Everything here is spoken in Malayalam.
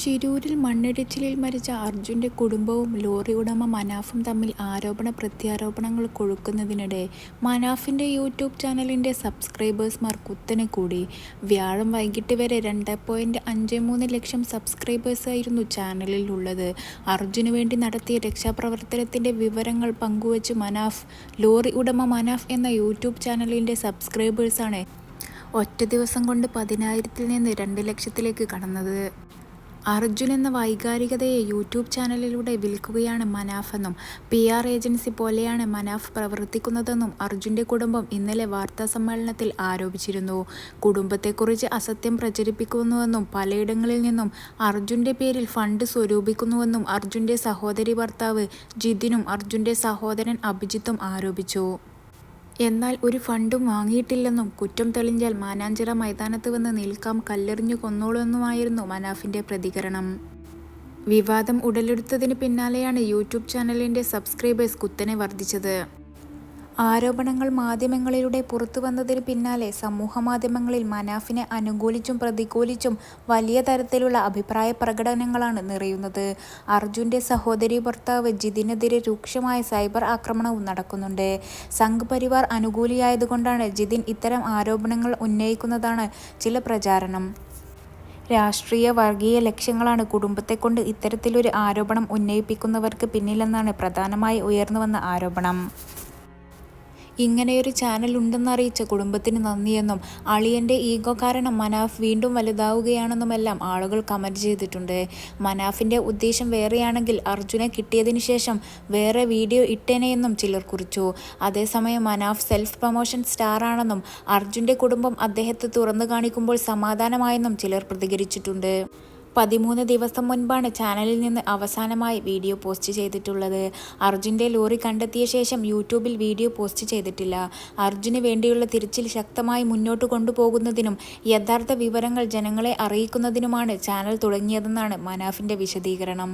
ശിരൂരിൽ മണ്ണിടിച്ചിലിൽ മരിച്ച അർജുന്റെ കുടുംബവും ലോറി ഉടമ മനാഫും തമ്മിൽ ആരോപണ പ്രത്യാരോപണങ്ങൾ കൊഴുക്കുന്നതിനിടെ മനാഫിന്റെ യൂട്യൂബ് ചാനലിന്റെ സബ്സ്ക്രൈബേഴ്സ്മാർ കുത്തനെ കൂടി. വ്യാഴം വൈകിട്ട് വരെ രണ്ട് പോയിന്റ് അഞ്ച് മൂന്ന് ലക്ഷം സബ്സ്ക്രൈബേഴ്സായിരുന്നു ചാനലിൽ ഉള്ളത്. അർജുന് വേണ്ടി നടത്തിയ രക്ഷാപ്രവർത്തനത്തിന്റെ വിവരങ്ങൾ പങ്കുവച്ച് മനാഫ് ലോറി ഉടമ മനാഫ് എന്ന യൂട്യൂബ് ചാനലിന്റെ സബ്സ്ക്രൈബേഴ്സാണ് ഒറ്റ ദിവസം കൊണ്ട് പതിനായിരത്തിൽ നിന്ന് രണ്ട് ലക്ഷത്തിലേക്ക് കടന്നത്. അർജുൻ എന്ന വൈകാരികതയെ യൂട്യൂബ് ചാനലിലൂടെ വിൽക്കുകയാണ് മനാഫ് എന്നും പി ആർ ഏജൻസി പോലെയാണ് മനാഫ് പ്രവർത്തിക്കുന്നതെന്നും അർജുന്റെ കുടുംബം ഇന്നലെ വാർത്താ സമ്മേളനത്തിൽ ആരോപിച്ചിരുന്നു. കുടുംബത്തെക്കുറിച്ച് അസത്യം പ്രചരിപ്പിക്കുന്നുവെന്നും പലയിടങ്ങളിൽ നിന്നും അർജുന്റെ പേരിൽ ഫണ്ട് സ്വരൂപിക്കുന്നുവെന്നും അർജുന്റെ സഹോദരി ഭർത്താവ് ജിതിനും അർജുന്റെ സഹോദരൻ അഭിജിത്തും ആരോപിച്ചു. എന്നാൽ ഒരു ഫണ്ടും വാങ്ങിയിട്ടില്ലെന്നും കുറ്റം തെളിഞ്ഞാൽ മാനാഞ്ചിറ മൈതാനത്ത് വന്ന് നിൽക്കാം കല്ലെറിഞ്ഞു കൊന്നോളുമെന്നുമായിരുന്നു മനാഫിന്റെ പ്രതികരണം. വിവാദം ഉടലെടുത്തതിന് പിന്നാലെയാണ് യൂട്യൂബ് ചാനലിന്റെ സബ്സ്ക്രൈബേഴ്സ് കുത്തനെ വർദ്ധിച്ചത്. ആരോപണങ്ങൾ മാധ്യമങ്ങളിലൂടെ പുറത്തുവന്നതിന് പിന്നാലെ സമൂഹമാധ്യമങ്ങളിൽ മനാഫിനെ അനുകൂലിച്ചും പ്രതികൂലിച്ചും വലിയ തരത്തിലുള്ള അഭിപ്രായ പ്രകടനങ്ങളാണ് നിറയുന്നത്. അർജുന്റെ സഹോദരി ഭർത്താവ് ജിതിനെതിരെ രൂക്ഷമായ സൈബർ ആക്രമണവും നടക്കുന്നുണ്ട്. സംഘ് പരിവാർ അനുകൂലിയായതുകൊണ്ടാണ് ജിതിൻ ഇത്തരം ആരോപണങ്ങൾ ഉന്നയിക്കുന്നതാണ് ചില പ്രചാരണം. രാഷ്ട്രീയ വർഗീയ ലക്ഷ്യങ്ങളാണ് കുടുംബത്തെക്കൊണ്ട് ഇത്തരത്തിലൊരു ആരോപണം ഉന്നയിപ്പിക്കുന്നവർക്ക് പിന്നിലെന്നാണ് പ്രധാനമായി ഉയർന്നുവന്ന ആരോപണം. ഇങ്ങനെയൊരു ചാനൽ ഉണ്ടെന്നറിയിച്ച കുടുംബത്തിന് നന്ദിയെന്നും അളിയന്റെ ഈഗോ കാരണം മനാഫ് വീണ്ടും വലുതാവുകയാണെന്നുമെല്ലാം ആളുകൾ കമന്റ് ചെയ്തിട്ടുണ്ട്. മനാഫിന്റെ ഉദ്ദേശം വേറെയാണെങ്കിൽ അർജുനെ കിട്ടിയതിന് ശേഷം വേറെ വീഡിയോ ഇട്ടേനെയെന്നും ചിലർ കുറിച്ചു. അതേസമയം മനാഫ് സെൽഫ് പ്രൊമോഷൻ സ്റ്റാറാണെന്നും അർജുന്റെ കുടുംബം അദ്ദേഹത്തെ തുറന്നു കാണിക്കുമ്പോൾ സമാധാനമായെന്നും ചിലർ പ്രതികരിച്ചിട്ടുണ്ട്. പതിമൂന്ന് ദിവസം മുൻപാണ് ചാനലിൽ നിന്ന് അവസാനമായി വീഡിയോ പോസ്റ്റ് ചെയ്തിട്ടുള്ളത്. അർജുന്റെ ലോറി കണ്ടെത്തിയ ശേഷം യൂട്യൂബിൽ വീഡിയോ പോസ്റ്റ് ചെയ്തിട്ടില്ല. അർജുന് വേണ്ടിയുള്ള തിരച്ചിൽ ശക്തമായി മുന്നോട്ട് കൊണ്ടുപോകുന്നതിനും യഥാർത്ഥ വിവരങ്ങൾ ജനങ്ങളെ അറിയിക്കുന്നതിനുമാണ് ചാനൽ തുടങ്ങിയതെന്നാണ് മനാഫിന്റെ വിശദീകരണം.